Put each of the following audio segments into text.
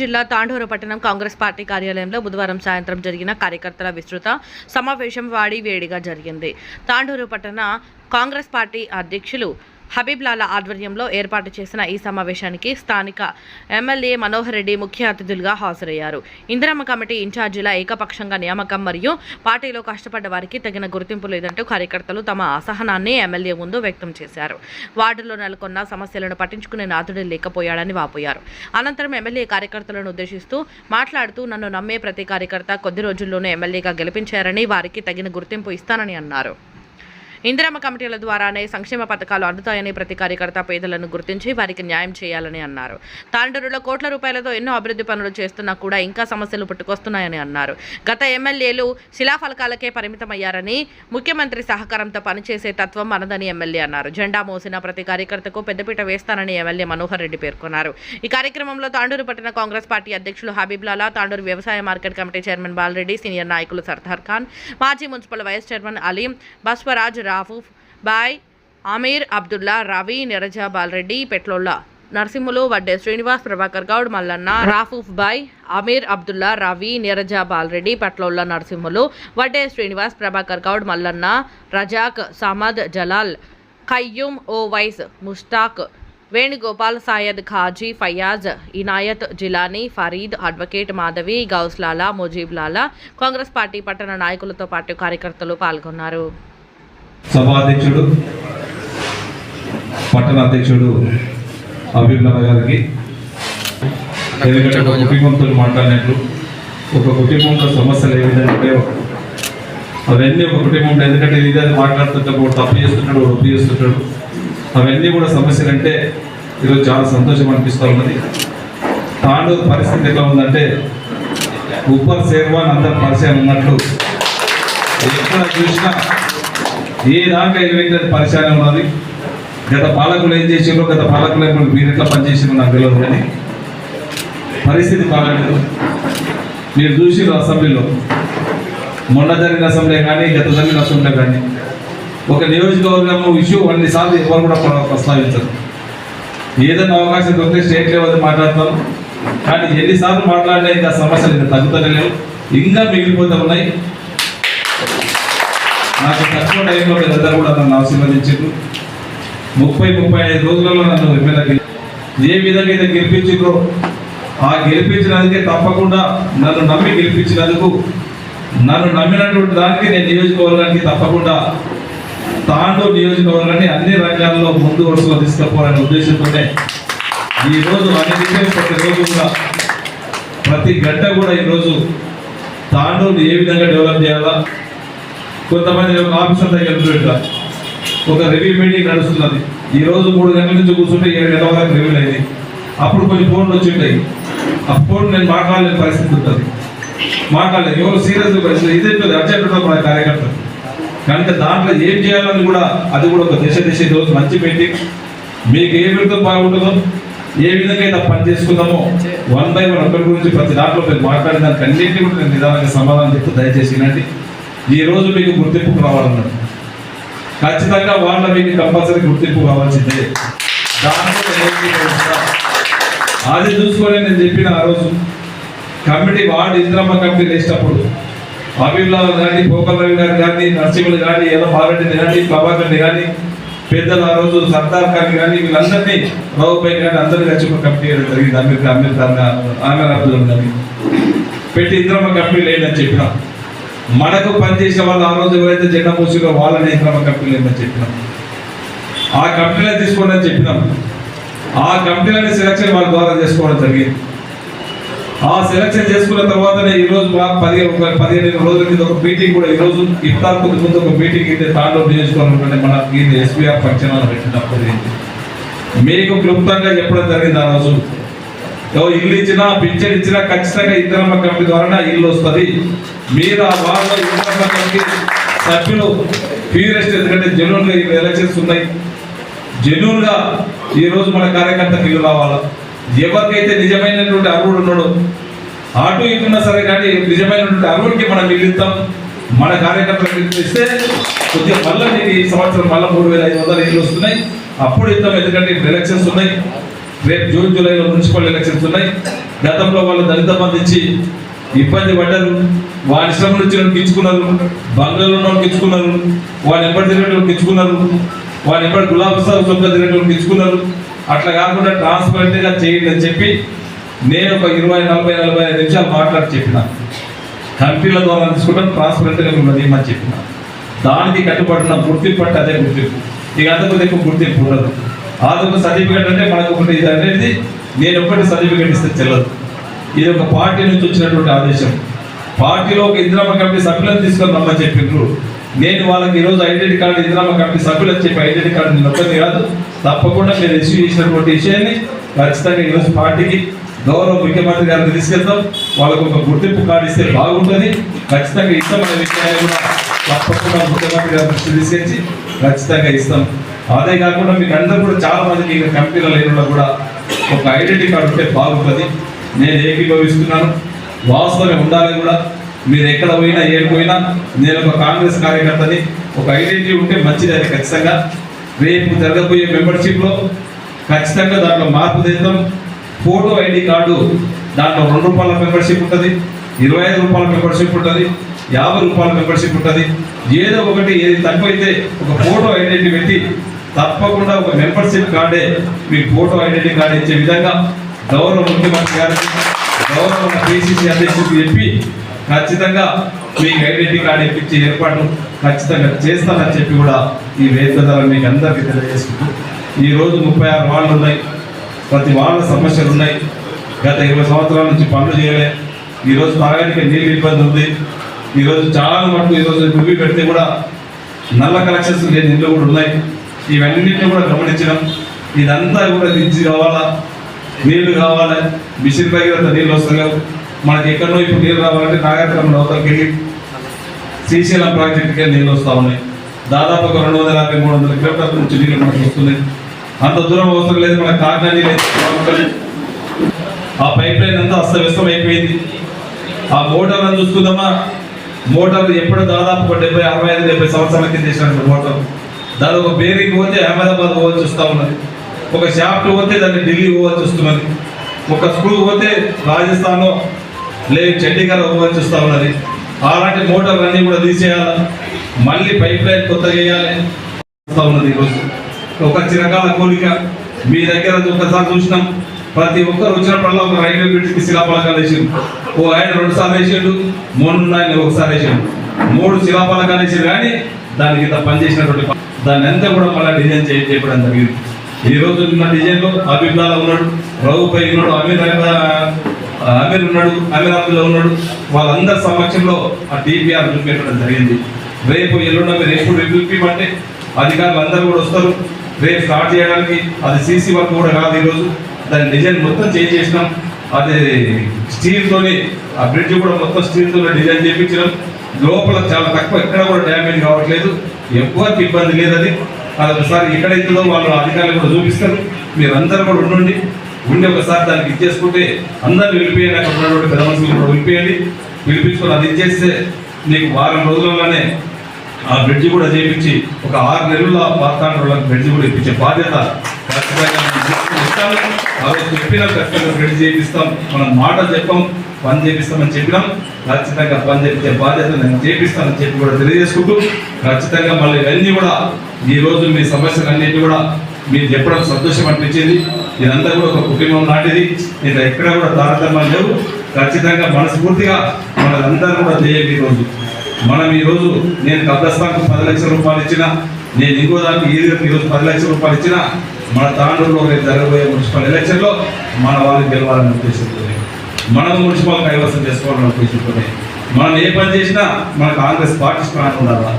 జిల్లా తాండూరు పట్టణం కాంగ్రెస్ పార్టీ కార్యాలయంలో బుధవారం సాయంత్రం జరిగిన కార్యకర్తల విస్తృత సమావేశం వాడి వేడిగా జరిగింది. తాండూరు పట్టణ కాంగ్రెస్ పార్టీ అధ్యక్షులు హబీబ్లాల ఆధ్వర్యంలో ఏర్పాటు చేసిన ఈ సమావేశానికి స్థానిక ఎమ్మెల్యే మనోహర్ రెడ్డి ముఖ్య అతిథులుగా హాజరయ్యారు. ఇందిరమ్మ కమిటీ ఇన్ఛార్జీల ఏకపక్షంగా నియామకం మరియు పార్టీలో కష్టపడ్డ వారికి తగిన గుర్తింపు లేదంటూ కార్యకర్తలు తమ అసహనాన్ని ఎమ్మెల్యే ముందు వ్యక్తం చేశారు. వార్డులో నెలకొన్న సమస్యలను పట్టించుకునే నాథుడు లేకపోయాడని వాపోయారు. అనంతరం ఎమ్మెల్యే కార్యకర్తలను ఉద్దేశిస్తూ మాట్లాడుతూ నన్ను నమ్మే ప్రతి కార్యకర్త కొద్ది రోజుల్లోనే ఎమ్మెల్యేగా గెలిపించారని వారికి తగిన గుర్తింపు ఇస్తానని అన్నారు. ఇందిరమ్మ కమిటీల ద్వారానే సంక్షేమ పథకాలు అందుతాయని ప్రతి కార్యకర్త పేదలను గుర్తించి వారికి న్యాయం చేయాలని అన్నారు. తాండూరులో కోట్ల రూపాయలతో ఎన్నో అభివృద్ధి పనులు చేస్తున్నా కూడా ఇంకా సమస్యలు పుట్టుకొస్తున్నాయని అన్నారు. గత ఎమ్మెల్యేలు శిలాఫలకాలకే పరిమితమయ్యారని ముఖ్యమంత్రి సహకారంతో పనిచేసే తత్వం మనదని ఎమ్మెల్యే అన్నారు. జెండా మోసిన ప్రతి కార్యకర్తకు పెద్దపీట వేస్తానని ఎమ్మెల్యే మనోహర్ రెడ్డి పేర్కొన్నారు. ఈ కార్యక్రమంలో తాండూరు పట్టణ కాంగ్రెస్ పార్టీ అధ్యక్షులు హబీబ్ లాలా తాండూరు వ్యవసాయ market committee chairman Balareddy senior నాయకులు సర్దార్ ఖాన్ మాజీ municipal vice chairman Aleem Basavaraj Rauf bhai Ameer Abdullah Ravi Niraja Balareddy Petlolla Narasimhulu Vadde Srinivas Prabhakar Goud Mallanna Rauf bhai Ameer Abdullah Ravi Niraja Balareddy Patlolla Narasimhulu Vadde Srinivas Prabhakar Goud Mallanna Razak Samad Jalal Khayyum Owais Mushtaq Venugopal Sayed Qazi Fayaz Inayat Jilani Farid advocate Madhavi Ghouse Lala Mujeeb Lala Congress party పట్టణ నాయకులతో పాటు కార్యకర్తలు పాల్గొన్నారు. సభాధ్యక్షుడు పట్టణ అధ్యక్షుడు అభిప్రాయ గారికి ఎందుకంటే ఒక కుటుంబంతో మాట్లాడినట్లు. ఒక కుటుంబంలో సమస్యలు ఏ విధంగా ఉంటాయో అవన్నీ ఒక కుటుంబం ఎందుకంటే ఇది అది మాట్లాడుతుంటే తప్పు చేస్తుంటాడు ఒకడు ఒప్పు చేస్తుంటాడు అవన్నీ కూడా సమస్యలు అంటే ఈరోజు చాలా సంతోషం అనిపిస్తూ ఉన్నది. తాను పరిస్థితి ఎట్లా ఉందంటే ఉప్పర్ శేర్వాన్ అందరు పరిచయం ఉన్నట్లు. ఎక్కడ చూసినా ఏ దాకా ఎలివేటర్ పరిచయం ఉన్నది. గత పాలకులు ఏం చేసిండ్రో గత పాలకులు మీరు ఎట్లా పనిచేసిండ్రో నాకు తెలియదు కానీ పరిస్థితి బాగాలేదు. మీరు చూసిన అసెంబ్లీలో. మొన్న జరిగిన అసెంబ్లీ కానీ గత జరిగిన అసెంబ్లీ కానీ. ఒక నియోజకవర్గం ఇష్యూ అన్ని సార్లు ఎవరు కూడా ప్రస్తావించరు. ఏదైనా అవకాశం దొరికితే స్టేట్ లెవెల్ మాట్లాడతాం. కానీ ఎన్నిసార్లు మాట్లాడినా ఇంకా సమస్యలు ఇంకా తగ్గుతలేవు ఇంకా మిగిలిపోతూ ఉన్నాయి. నాకు తక్కువ టైంలో దగ్గర కూడా నన్ను ఆశీర్వదించారు ముప్పై ముప్పై ఐదు రోజులలో నన్ను ఎమ్మెల్యే ఏ విధంగా అయితే గెలిపించిండ్రో ఆ గెలిపించినందుకే తప్పకుండా నన్ను నమ్మి గెలిపించినందుకు నన్ను నమ్మినటువంటి దానికి నేను నియోజకవర్గానికి తప్పకుండా తాండూ నియోజకవర్గాన్ని అన్ని రంగాల్లో ముందు వరుసలో తీసుకుపోవాలనే ఉద్దేశంతోనే ఈరోజు రోజు అన్ని ప్రతి రోజు కూడా ప్రతి గంట కూడా ఈరోజు తాండూరు ఏ విధంగా డెవలప్ చేయాలా కొంతమంది ఒక ఆఫీసర్ దగ్గర కూర్చోబెట్టారు ఒక రివ్యూ మీటింగ్ నడుస్తున్నది. ఈ రోజు మూడు గంటల నుంచి కూర్చుంటే ఏడు గంటల వరకు రివ్యూ అయింది. అప్పుడు కొన్ని ఫోన్లు వచ్చి ఉంటాయి. ఆ ఫోన్ నేను మాట్లాడలేని పరిస్థితి ఉంటుంది. మాట్లాడలేదు ఎవరు సీరియస్ ఇదే అర్జెంట్ ఉంటుంది మన కార్యకర్తలు. కనుక దాంట్లో ఏం చేయాలని కూడా అది కూడా ఒక దిశ దిశ రోజు మంచి మీటింగ్ మీకు ఏ విధంగా బాగుంటుందో ఏ విధంగా అయితే పని చేసుకుందామో వన్ బై వన్ ఒకరి గురించి ప్రతి దాంట్లో మీరు మాట్లాడిన దానికి అన్నింటినీ కూడా నేను నిదానంగా సమాధానం చెప్తూ దయచేసి వినండి. ఈ రోజు మీకు గుర్తింపు కావాలన్నాడు ఖచ్చితంగా వాళ్ళ మీకు కంపల్సరీ గుర్తింపు కావాల్సిందే. దాంట్లో అది చూసుకొని నేను చెప్పిన ఆ రోజు కమిటీ వార్డు ఇంద్రమ్మ కమిటీ వేసినప్పుడు అభిలాల్ కానీ పోకల్ రవి గారు కానీ నర్సింహులు కానీ ఎలా బాలరెడ్డిని కానీ ప్రభాకర్ని కానీ పెద్దలు ఆ రోజు సర్దార్ ఖాన్ కానీ వీళ్ళందరినీ రావుపై కానీ అందరినీ కలిసి ఒక కమిటీ వేయడం జరిగింది. అమీర్ అమీర్ ఖాన్ ఆమె అబ్దుల్ కానీ పెట్టి ఇంద్రమ్మ కమిటీ లేదని చెప్పినాం మనకు పనిచేసే వాళ్ళు ఆ రోజు ఎవరైతే జెండా మూసిలో వాళ్ళని ఇంద్రమ్మ కంపెనీలు లేదని చెప్పినాం? ఆ కంపెనీలో తీసుకోండి అని చెప్పినాం. ఆ కంపెనీలని సెలక్షన్ వాళ్ళ ద్వారా చేసుకోవడం జరిగింది. ఆ సెలక్షన్ చేసుకున్న తర్వాతనే ఈరోజు రోజు మా పదిహేను ఒక పదిహేను రోజుల కింద ఒక మీటింగ్ కూడా ఈరోజు రోజు ఇఫ్తార్ కొద్ది ముందు ఒక మీటింగ్ అయితే తాండూరు నియోజకవర్గంలోనే మన ఈ ఎస్బీఆర్ ఫంక్షన్ పెట్టినప్పుడు మీకు క్లుప్తంగా చెప్పడం జరిగింది ఆ రోజు. ఇల్లు ఇచ్చినా పింఛన్ ఇచ్చినా ఖచ్చితంగా ఇంద్రమ్మ కమిటీ ద్వారా ఇల్లు వస్తుంది. మీరు ఆ వార్డులో ఇంద్రమ్మ కమిటీ సభ్యులు ఫీరెస్ట్ ఎందుకంటే జనూన్గా ఈ ఎలక్షన్స్ ఉన్నాయి. జెన్యున్గా ఈ రోజు మన కార్యకర్తకు ఇల్లు రావాలా? ఎవరికైతే నిజమైనటువంటి అర్హుడు ఉన్నాడో అటు ఇటున్నా సరే కానీ నిజమైనటువంటి అర్హుడికి మనం ఇల్లు ఇస్తాం. మన కార్యకర్తలకు ఇస్తే కొద్దిగా మళ్ళీ ఈ సంవత్సరం మళ్ళీ మూడు వేల ఐదు వందల ఇల్లు వస్తున్నాయి. అప్పుడు ఇద్దాం ఎందుకంటే ఎలక్షన్స్ ఉన్నాయి. రేపు జూన్ జూలైలో మున్సిపల్ ఎలక్షన్స్ ఉన్నాయి. గతంలో వాళ్ళు దళిత బంధు ఇచ్చి ఇబ్బంది పడ్డారు. వాళ్ళ ఇష్టం నుంచి ఇచ్చుకున్నారు బంగ్లాలో ఇచ్చుకున్నారు వాళ్ళు ఎప్పటి తిరిగేటోళ్ళకి ఇచ్చుకున్నారు వాళ్ళు ఎప్పటి గులాబ్ సాగు సొంత తిరిగేటోళ్ళకి ఇచ్చుకున్నారు అట్లా కాకుండా ట్రాన్స్పరెంట్గా చేయండి అని చెప్పి నేను ఒక ఇరవై నలభై నలభై ఐదు నిమిషాలు మాట్లాడి చెప్పిన. కంపెనీల ద్వారా తీసుకుంటాం ట్రాన్స్పరెంట్గా మిమ్మల్ని ఏమని చెప్పిన. దానికి కట్టుబడిన గుర్తింపు అంటే అదే గుర్తింపు. ఇక అంతకు ఎక్కువ గుర్తింపు ఉండదు. ఆదొక సర్టిఫికేట్ అంటే మనకు ఒకటి ఇది అనేది నేను ఒకటి సర్టిఫికేట్ ఇస్తే చెల్లదు. ఇది ఒక పార్టీ నుంచి వచ్చినటువంటి ఆదేశం. పార్టీలో ఒక ఇందిరామ కమిటీ సభ్యులను తీసుకొని రమ్మని చెప్పిండ్రు. నేను వాళ్ళకి ఈరోజు ఐడెంటిటీ కార్డు ఇందిరామ కమిటీ సభ్యులకు చెప్పి ఐడెంటిటీ కార్డు నేను ఒక్కరిని కాదు తప్పకుండా మీరు ఇష్యూ చేసినటువంటి విషయాన్ని ఖచ్చితంగా ఈరోజు పార్టీకి గౌరవ ముఖ్యమంత్రి గారిని తీసుకెళ్తాం. వాళ్ళకు ఒక గుర్తింపు కార్డు ఇస్తే బాగుంటుంది. ఖచ్చితంగా ఇష్టమైన విషయాన్ని కూడా తప్పకుండా ముఖ్యమంత్రి గారు దృష్టి తీసుకొచ్చి ఖచ్చితంగా ఇస్తాం. అదే కాకుండా మీకు అందరూ కూడా చాలా మందికి ఇంకా కంపెనీలో లేకుండా కూడా ఒక ఐడెంటిటీ కార్డు ఉంటే బాగుంటుంది. నేను ఏకీభవిస్తున్నాను. వాస్తవమే ఉండాలి కూడా. మీరు ఎక్కడ పోయినా ఏడు పోయినా నేను ఒక కాంగ్రెస్ కార్యకర్తని ఒక ఐడెంటిటీ ఉంటే మంచిది అది ఖచ్చితంగా. రేపు జరగబోయే మెంబర్షిప్లో ఖచ్చితంగా దాంట్లో మార్పు తెద్దాం. ఫోటో ఐడి కార్డు దాంట్లో రెండు రూపాయల మెంబర్షిప్ ఉంటుంది. ఇరవై ఐదు రూపాయల మెంబర్షిప్ ఉంటుంది. యాభై రూపాయల మెంబర్షిప్ ఉంటుంది. ఏదో ఒకటి ఏది తక్కువైతే ఒక ఫోటో ఐడెంటిటీ పెట్టి తప్పకుండా ఒక మెంబర్షిప్ కార్డే మీ ఫోటో ఐడెంటిటీ కార్డు ఇచ్చే విధంగా గౌరవ ముఖ్యమంత్రి గారు గౌరవ పిసిసి అధ్యక్షుడికి చెప్పి ఖచ్చితంగా మీకు ఐడెంటిటీ కార్డు ఇప్పించే ఏర్పాటు ఖచ్చితంగా చేస్తానని చెప్పి కూడా ఈ వేదిక ద్వారా మీకు అందరికీ తెలియజేసుకుంటూ ఈరోజు ముప్పై ఆరు వాళ్ళు ఉన్నాయి. ప్రతి వాళ్ళ సమస్యలు ఉన్నాయి. గత ఇరవై సంవత్సరాల నుంచి పనులు చేయలే. ఈరోజు తాగడానికి నీళ్ళు ఇబ్బంది ఉంది. ఈరోజు చాలా మటుకు ఈరోజు మూవీ పెడితే కూడా నల్ల కలెక్షన్స్ లేని ఇంట్లో కూడా ఉన్నాయి. ఇవన్నింటినీ కూడా గమనించడం. ఇదంతా కూడా దించి కావాలా? నీళ్ళు కావాలా? మిషన్ అంత నీళ్ళు వస్తలేవు మనకి ఎక్కడో ఇప్పుడు నీళ్ళు రావాలంటే నాగరికరంలో అవతలకి వెళ్ళి శ్రీశైలం ప్రాజెక్టుకే నీళ్ళు వస్తూ ఉన్నాయి. దాదాపు ఒక రెండు వందల యాభై మూడు వందల కిలోమీటర్ల నుంచి నీళ్ళు మనకు వస్తున్నాయి. అంత దూరం అవసరం లేదు మన కాకినాడ నీళ్ళు ఆ పైప్ లైన్ అంతా అస్తవ్యస్తం అయిపోయింది. ఆ మోటార్లను చూసుకుందామా? మోటార్ ఎప్పుడు దాదాపు ఒక డెబ్బై అరవై ఐదు డెబ్బై సంవత్సరాల కింద చేసినటువంటి మోటార్ దాని ఒక బేరింగ్ పోతే అహ్మదాబాద్ పోవాల్సి వస్తూ ఉన్నది. ఒక షాఫ్ట్ పోతే దాన్ని ఢిల్లీ పోవాల్సి వస్తున్నది. ఒక స్క్రూ పోతే రాజస్థాన్ లేదు చండీగఢ్ పోవాల్సి వస్తూ ఉన్నది. అలాంటి మోటార్లన్నీ కూడా తీసేయాలి? మళ్ళీ పైప్ లైన్ కొత్తగా చేయాలి వస్తూ ఉన్నది ఈరోజు. ఒక చిరకాల కోరిక. మీ దగ్గర ఒకసారి చూసినాం. ప్రతి ఒక్కరు వచ్చినప్పుడల్లా ఒక రైల్వే బ్రిడ్జ్కి శిలాఫలకాలు వేసిండు ఓ ఆయన రెండు సార్లు వేసిండు మొన్న ఆయన ఒకసారి వేసిండు. మూడు శిలాఫలకాలు వేసిండు కానీ దానికి ఇంత పనిచేసినటువంటి దాన్ని అంతా కూడా మళ్ళీ డిజైన్ చేయ చేయడం జరిగింది. ఈ రోజు ఉన్న డిజైన్లో అభిప్రాయాలు ఉన్నాడు రఘుపై ఉన్నాడు అమీర్ అమీర్ ఉన్నాడు అమీర్ అబ్దుల్లా ఉన్నాడు. వాళ్ళందరి సమక్షంలో ఆ టీపీఆర్ చూపెట్టడం జరిగింది. రేపు ఎల్లుండ మీరు ఎప్పుడు పిలిపిమంటే అధికారులు అందరూ కూడా వస్తారు. రేపు స్టార్ట్ చేయడానికి అది సీసీ వర్క్ కూడా కాదు ఈరోజు. దాని డిజైన్ మొత్తం చేంజ్ చేసినాం. అది స్టీల్తోని ఆ బ్రిడ్జ్ కూడా మొత్తం స్టీల్తోనే డిజైన్ చేయించినాం లోపల చాలా తక్కువ ఎక్కడ కూడా డ్యామేజ్ కావట్లేదు. ఎవరికి ఇబ్బంది లేదు అది. అది ఒకసారి ఎక్కడైతుందో వాళ్ళు అధికారులు కూడా చూపిస్తారు. మీరందరూ కూడా ఉండండి. ఉండి ఒకసారి దానికి ఇచ్చేసుకుంటే అందరు వెళ్ళిపోయాడు అక్కడ ఉన్నటువంటి పెద్ద మనుషులు కూడా వెళ్ళిపోయండి పిలిపించుకొని అది ఇచ్చేస్తే నీకు వారం రోజుల్లోనే ఆ బ్రిడ్జ్ కూడా చేయించి ఒక ఆరు నెలల పాత్ర బ్రిడ్జ్ కూడా ఇప్పించే బాధ్యత. చేపిస్తాం అవి చెప్పిన ఖచ్చితంగా ఫ్రెండ్ చేపిస్తాం. మనం మాట చెప్పాం పని చేపిస్తామని చెప్పినాం. ఖచ్చితంగా పని చేపించే బాధ్యత నేను చేపిస్తానని చెప్పి కూడా తెలియజేసుకుంటూ ఖచ్చితంగా మళ్ళీ ఇవన్నీ కూడా ఈ రోజు మీ సమస్యలు అన్నిటి కూడా మీరు చెప్పడం సంతోషం అనిపించింది. ఇదంతా కూడా ఒక కుటుంబం లాంటిది. ఇది ఎక్కడ కూడా తారతమ్యం లేవు. ఖచ్చితంగా మనస్ఫూర్తిగా మనందరూ కూడా చేయాలి ఈ రోజు. మనం ఈ రోజు నేను కబ్రస్థాన్కు పది లక్షల రూపాయలు ఇచ్చిన నేను ఇంకో దానికి ఈదులకు ఈరోజు పది లక్షల రూపాయలు ఇచ్చిన మన తాండూరులో రేపు జరగబోయే మున్సిపల్ ఎలక్షన్లో మన వాళ్ళకి గెలవాలని ఉద్దేశంతో మనం మున్సిపల్ కైవసం చేసుకోవాలని ఉద్దేశంతో మనం ఏ పని చేసినా మన కాంగ్రెస్ పార్టీ స్ట్రాంగ్ ఉండాలా?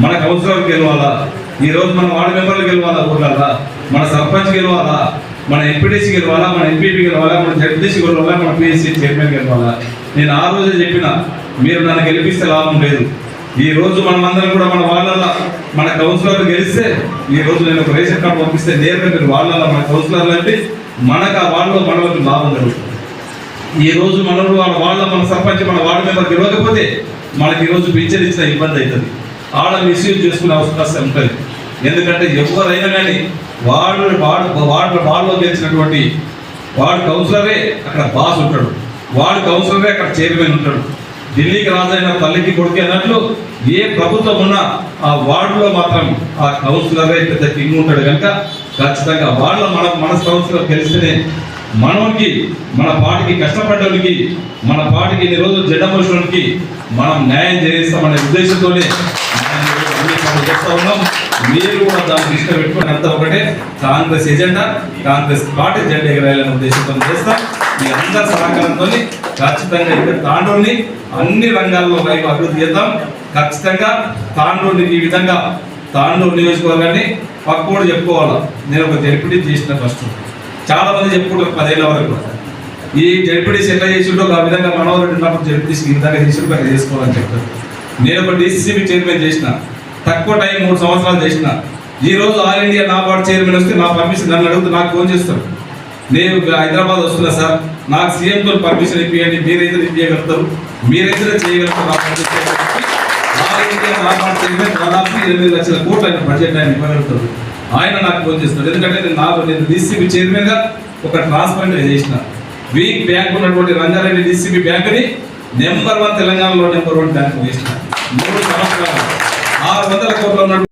మన కౌన్సిలర్ గెలవాలా? ఈరోజు మన వార్డు మెంబర్లు గెలవాలా? ఊర్లల్లా? మన సర్పంచ్ గెలవాలా? మన ఎంపీటీసీ గెలవాలా? మన ఎంపీపీ గెలవాలా? మన జడ్పీసీ గెలవాలా? మన పిఎస్సీ చైర్మన్ గెలవాలా? నేను ఆ రోజే చెప్పిన మీరు నన్ను గెలిపిస్తే లాభం లేదు. ఈ రోజు మనమందరం కూడా మన వాళ్ళ మన కౌన్సిలర్ గెలిస్తే ఈ రోజు నేను ఒక రేషన్ కార్డు పంపిస్తే నేరుగా మీరు వాళ్ళ మన కౌన్సిలర్లు అంటే మనకు ఆ వాళ్ళలో మనకు లాభం జరుగుతుంది ఈ రోజు మన వాళ్ళ వాళ్ళ మన సర్పంచ్ మన వార్డు మెంబర్ ఇవ్వకపోతే మనకి ఈరోజు రోజు పింఛన్ ఇచ్చిన ఇబ్బంది అవుతుంది. ఆడ మిస్యూజ్ చేసుకునే అవకాశం ఉంటుంది. ఎందుకంటే ఎవరైనా కానీ వాళ్ళు వాడు వార్డు వాళ్ళలో గెలిచినటువంటి వాడు కౌన్సిలరే అక్కడ బాస్ ఉంటాడు. వాడు కౌన్సిలరే అక్కడ చైర్మన్ ఉంటాడు. ఢిల్లీకి రాజైన తల్లికి కొడుకు అన్నట్లు ఏ ప్రభుత్వం ఉన్నా ఆ వార్డులో మాత్రం ఆ కౌన్సిలరే పెద్ద కింగ్ ఉంటాడు కనుక ఖచ్చితంగా వాళ్ళ మన మన కౌన్సిలర్ తెలిస్తేనే మనోనికి మన పాటికి కష్టపడ్డానికి మన పాటికి ఇన్ని రోజులు జెండమోషన్కి మనం న్యాయం చేస్తామనే ఉద్దేశంతోనే చేస్తా ఉన్నాం. మీరు కూడా దాన్ని ఇష్టం పెట్టుకుని అంతా ఒకటే కాంగ్రెస్ ఎజెండా కాంగ్రెస్ పార్టీ జెండా ఎగరాయాలనే ఉద్దేశంతో చేస్తాం. మీ అందరి సహకారంతో ఖచ్చితంగా ఇక్కడ తాండూరుని అన్ని రంగాల్లో వైపు అభివృద్ధి చేద్దాం. ఖచ్చితంగా తాండూరుని ఈ విధంగా తాండూరు నియోజకవర్గాన్ని పక్కోడు చెప్పుకోవాలా? నేను ఒక జడ్పీటీ చేసిన ఫస్ట్. చాలా మంది చెప్పుకుంటారు పదేళ్ళ వరకు. ఈ జడ్పీటీసీ ఎట్లా చేసిండో ఆ విధంగా మనోహర్ ఉన్నప్పుడు జడ్పీటీసీ ఈ విధంగా చేసిండో అక్కడ చేసుకోవాలని చెప్తారు. నేను ఒక డీసీసీబీ చైర్మన్ చేసిన. తక్కువ టైం మూడు సంవత్సరాలు చేసిన. ఈ రోజు ఆల్ ఇండియా నా చైర్మన్ వస్తే నా పర్మిషన్ నన్ను అడుగుతూ నాకు ఫోన్ చేస్తారు. నేను హైదరాబాద్ వస్తున్నా సార్. నాకు సీఎంతో పర్మిషన్ ఇప్పియండి. మీరైతే ఇప్పించగలుగుతారు మీరైతే చేయగలుగుతారు నా. దాదాపు ఎనిమిది లక్షల కోట్లు ఆయన బడ్జెట్ ఆయన ఇవ్వగలుగుతారు. ఆయన నాకు ఫోన్ చేస్తున్నాడు. ఎందుకంటే నేను నాకు నేను డీసీబీ చైర్మన్గా ఒక ట్రాన్స్ఫర్ చేసిన. వీక్ బ్యాంక్ ఉన్నటువంటి రంగారెడ్డి డీసీబీ బ్యాంకుని నెంబర్ వన్ తెలంగాణలో నెంబర్ వన్ బ్యాంక్ చేసిన. మూడు సంవత్సరాలు. ఆరు వందల కోట్ల ఉన్నటువంటి